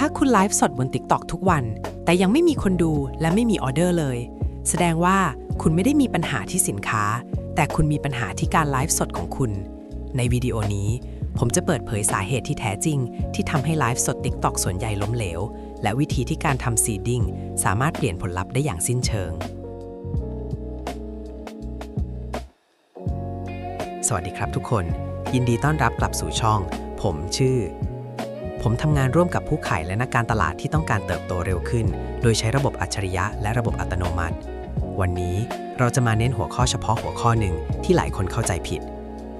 ถ้าคุณไลฟ์สดบน TikTok ทุกวัน แต่ยังไม่มีคนดูและไม่มีออเดอร์เลย แสดงว่าคุณไม่ได้มีปัญหาที่สินค้า แต่คุณมีปัญหาที่การไลฟ์สดของคุณ ในวิดีโอนี้ ผมจะเปิดเผยสาเหตุที่แท้จริง ที่ทำให้ไลฟ์สด TikTok ส่วนใหญ่ล้มเหลว และวิธีที่การทำซีดิ้งสามารถเปลี่ยนผลลัพธ์ได้อย่างสิ้นเชิง สวัสดีครับทุกคน ยินดีต้อนรับกลับสู่ช่อง ผมชื่อ ผมทำงานร่วมกับผู้ขายและนักการตลาดที่ต้องการเติบโตเร็วขึ้น โดยใช้ระบบอัจฉริยะและระบบอัตโนมัติ วันนี้เราจะมาเน้นหัวข้อเฉพาะหัวข้อหนึ่งที่หลายคนเข้าใจผิด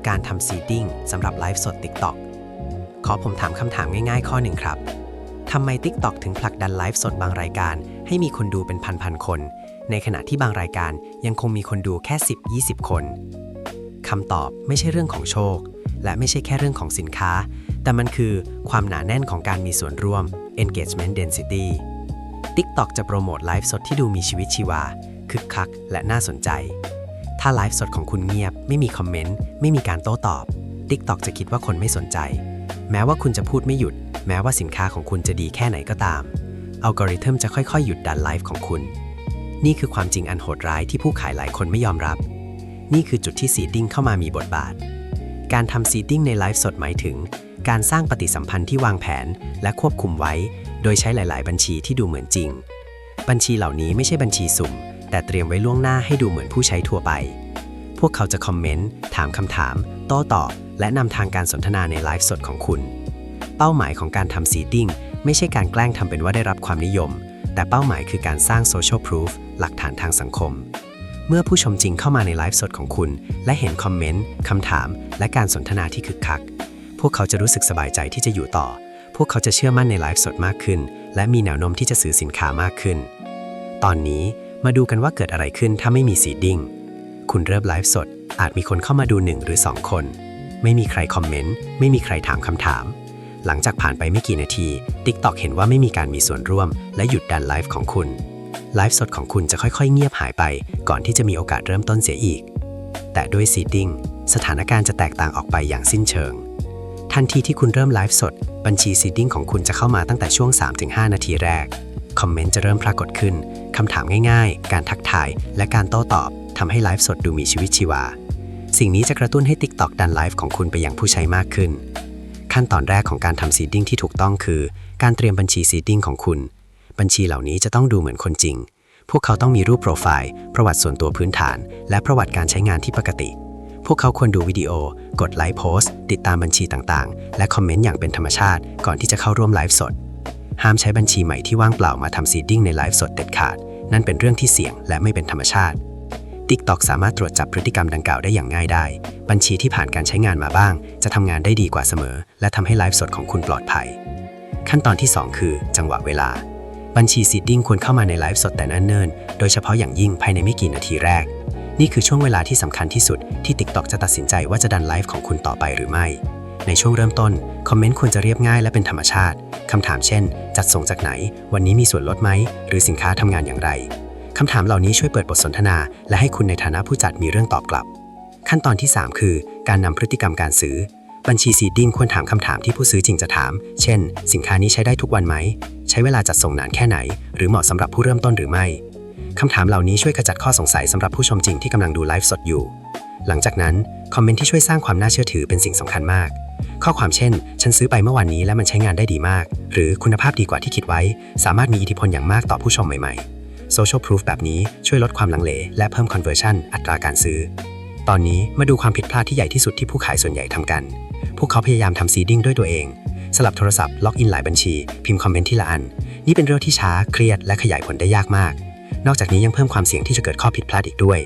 การทำซีดดิ้งสำหรับไลฟ์สด TikTok ขอผมถามคำถามง่ายๆ ข้อหนึ่งครับทำไม TikTok ถึงผลักดันไลฟ์สดบางรายการ ให้มีคนดูเป็นพันๆคน ในขณะที่บางรายการยังคงมีคนดูแค่ 10-20 คนคำตอบไม่ใช่เรื่องของโชค และไม่ใช่แค่เรื่องของสินค้า แต่มันคือความหนาแน่นของการมีส่วนร่วม engagement density TikTok จะโปรโมทไลฟ์สดที่ดูมีชีวิตชีวา คึกคัก และน่าสนใจ ถ้าไลฟ์สดของคุณเงียบ ไม่มีคอมเมนต์ ไม่มีการโต้ตอบ TikTok จะคิดว่าคนไม่สนใจ แม้ว่าคุณจะพูดไม่หยุด แม้ว่าสินค้าของคุณจะดีแค่ไหนก็ตาม อัลกอริทึมจะค่อยๆ หยุดดันไลฟ์ของคุณ นี่คือความจริงอันโหดร้ายที่ผู้ขายหลายคนไม่ยอมรับ นี่คือจุดที่ซีดดิ้งเข้ามามีบทบาท การทำซีดดิ้งในไลฟ์สดหมายถึง การสร้างปฏิสัมพันธ์ที่วางแผนและควบคุมไว้ โดยใช้หลาย ๆ บัญชีที่ดูเหมือนจริง บัญชีเหล่านี้ไม่ใช่บัญชีสุ่ม แต่เตรียมไว้ล่วงหน้าให้ดูเหมือนผู้ใช้ทั่วไป พวกเขาจะคอมเมนต์ ถามคำถาม โต้ตอบ และนำทางการสนทนาในไลฟ์สดของคุณ เป้าหมายของการทำซีดดิ้งไม่ใช่การแกล้งทำเป็นว่าได้รับความนิยม แต่เป้าหมายคือการสร้างโซเชียลพรูฟหลักฐานทางสังคม เมื่อผู้ชมจริงเข้ามาในไลฟ์สดของคุณ และเห็นคอมเมนต์คำถาม และการสนทนาที่คึกคัก พวกเขาจะรู้สึกสบายใจที่จะอยู่ต่อ พวกเขาจะเชื่อมั่นในไลฟ์สดมากขึ้น และมีแนวโน้มที่จะซื้อสินค้ามากขึ้น ตอนนี้มาดูกันว่าเกิดอะไรขึ้นถ้าไม่มีซีดดิ้งคุณเริ่มไลฟ์สด อาจมีคนเข้ามาดู 1 หรือ 2 คน ไม่มีใครคอมเมนต์ไม่มีใครถามคำถาม หลังจากผ่านไปไม่กี่นาที TikTok เห็นว่าไม่มีการมีส่วนร่วม และหยุดดันไลฟ์ของคุณ ไลฟ์สดของคุณจะค่อยๆ เงียบหายไป ก่อนที่จะมีโอกาสเริ่มต้นเสียอีก แต่ด้วยซีดิ้งสถานการณ์จะแตกต่างออกไปอย่างสิ้นเชิง ทันทีที่คุณเริ่มไลฟ์สด บัญชีซีดิ้งของคุณจะเข้ามาตั้งแต่ช่วง 3-5 นาทีแรก คอมเมนต์จะเริ่มปรากฏขึ้น คำถามง่ายๆ การทักทาย และการโต้ตอบทำให้ไลฟ์สดดูมีชีวิตชีวา สิ่งนี้จะกระตุ้นให้ TikTok ดันไลฟ์ของคุณไปยังผู้ใช้มากขึ้น ขั้นตอนแรกของการทำซีดิ้งที่ถูกต้องคือ การเตรียมบัญชีซีดดิ้งของคุณ บัญชีเหล่านี้จะต้องดูเหมือนคนจริง พวกเขาต้องมีรูปโปรไฟล์ ประวัติส่วนตัวพื้นฐาน และประวัติการใช้งานที่ปกติ พวกเขาควรดูวิดีโอ กดไลค์โพสต์ ติดตามบัญชีต่างๆ และคอมเมนต์อย่างเป็นธรรมชาติ ก่อนที่จะเข้าร่วมไลฟ์สด ห้ามใช้บัญชีใหม่ที่ว่างเปล่ามาทำซีดดิ้งในไลฟ์สดเด็ดขาด นั่นเป็นเรื่องที่เสี่ยงและไม่เป็นธรรมชาติ TikTok สามารถตรวจจับพฤติกรรมดังกล่าวได้อย่างง่ายได้ บัญชีที่ผ่านการใช้งานมาบ้าง จะทำงานได้ดีกว่าเสมอ และทำให้ไลฟ์สดของคุณปลอดภัย ขั้นตอนที่ 2 คือ จังหวะเวลา บัญชีซีดดิ้งควรเข้ามาในไลฟ์สดแต่เนิ่นๆโดยเฉพาะอย่างยิ่งภายในไม่กี่นาทีแรก นี่คือช่วงเวลาที่สำคัญที่สุดที่ TikTok จะตัดสินใจว่าจะดันไลฟ์ของคุณต่อไปหรือไม่ ในช่วงเริ่มต้น คอมเมนต์ควรจะเรียบง่ายและเป็นธรรมชาติคำถามเช่น จัดส่งจากไหน วันนี้มีส่วนลดไหม หรือสินค้าทำงานอย่างไรคำถามเหล่านี้ช่วยเปิดบทสนทนา และให้คุณในฐานะผู้จัดมีเรื่องตอบกลับ ขั้นตอนที่ 3 คือ การนำพฤติกรรมการซื้อ บัญชีซีดดิ้งควรถามคำถามที่ผู้ซื้อจริงจะถาม เช่น สินค้านี้ใช้ได้ทุกวันไหม ใช้เวลาจัดส่งนานแค่ไหน หรือเหมาะสำหรับผู้เริ่มต้นหรือไม่คำถามเหล่านี้ช่วยขจัดข้อสงสัยสำหรับผู้ชมจริงที่กำลังดูไลฟ์สดอยู่ หลังจากนั้น คอมเมนต์ที่ช่วยสร้างความน่าเชื่อถือเป็นสิ่งสำคัญมาก ข้อความเช่น ฉันซื้อไปเมื่อวานนี้และมันใช้งานได้ดีมาก หรือคุณภาพดีกว่าที่คิดไว้ สามารถมีอิทธิพลอย่างมากต่อผู้ชมใหม่ๆ Social Proof แบบนี้ช่วยลดความลังเล และเพิ่ม conversion อัตราการซื้อ ตอนนี้มาดูความผิดพลาดที่ใหญ่ที่สุดที่ผู้ขายส่วนใหญ่ทำกัน พวกเขาพยายามทำซีดิ้งด้วยตัวเอง สลับโทรศัพท์ล็อกอินหลายบัญชี พิมพ์คอมเมนต์ที่ละอัน นี่เป็นเรื่องที่ช้าเครียดและขยายผลได้ยากมาก นอกจากนี้ยังเพิ่มความเสี่ยงที่จะเกิดข้อผิดพลาดอีกด้วย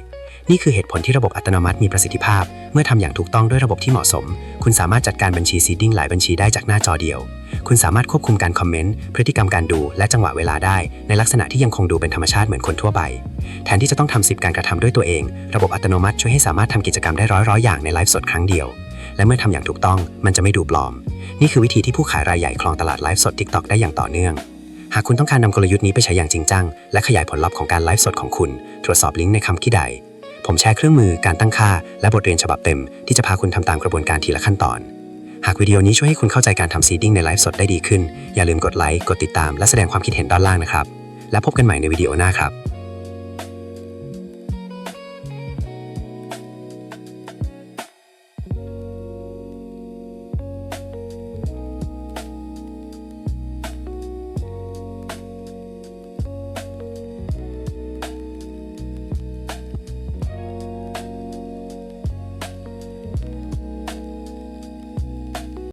นี่คือเหตุผลที่ระบบอัตโนมัติมีประสิทธิภาพ เมื่อทำอย่างถูกต้องด้วยระบบที่เหมาะสม คุณสามารถจัดการบัญชีซีดดิ้งหลายบัญชีได้จากหน้าจอเดียว คุณสามารถควบคุมการคอมเมนต์ พฤติกรรมการดูและจังหวะเวลาได้ ในลักษณะที่ยังคงดูเป็นธรรมชาติเหมือนคนทั่วไป แทนที่จะต้องทำสิบการกระทำด้วยตัวเอง ระบบอัตโนมัติช่วยให้สามารถทำกิจกรรมได้ร้อยร้อยอย่างในไลฟ์สดครั้งเดียว และเมื่อทำอย่างถูกต้องมันจะไม่ดูปลอม นี่คือวิธีที่ผู้ขายรายใหญ่ครองตลาดไลฟ์สด TikTok ได้อย่างต่อเนื่องหากคุณต้องการนำกลยุทธ์นี้ไปใช้อย่างจริงจัง และขยายผลลัพธ์ของการไลฟ์สดของคุณ ตรวจสอบลิงก์ในคำขี้ใด ผมแชร์เครื่องมือการตั้งค่า และบทเรียนฉบับเต็ม ที่จะพาคุณทำตามกระบวนการทีละขั้นตอน หากวิดีโอนี้ช่วยให้คุณเข้าใจการทำซีดิ้งในไลฟ์สดได้ดีขึ้น อย่าลืมกดไลค์ กดติดตาม และแสดงความคิดเห็นด้านล่างนะครับ แล้วพบกันใหม่ในวิดีโอหน้าครับ